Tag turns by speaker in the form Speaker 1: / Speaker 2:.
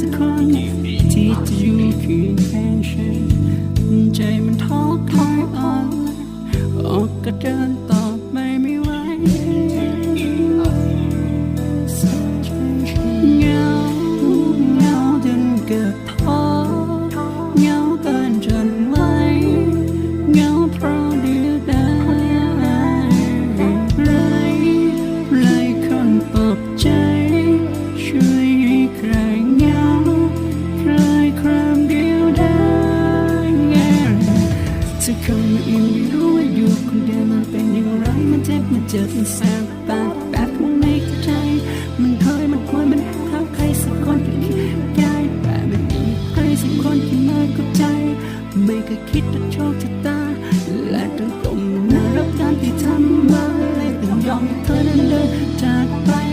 Speaker 1: สักคนที่จะอยู่เคียงข้างฉันใจมันท้อคลายอ่อนออกก็เดินต่อ ก็มันไม่รู้ว่าอยู่คนเดียวมันเป็นอย่างไร มันเจ็บมันเจ็บมันแสบตากแบบคงไม่เข้าใจ มันเคยมันควรมันหาใครสักคนที่คิดใจแต่ไม่มีใครสักคนที่มาเข้าใจ ไม่เคยคิดว่าโชคชะตา และต้องตมนารับการที่ทำมาเลยต้องยอมให้เธอนั้นเดินจากไป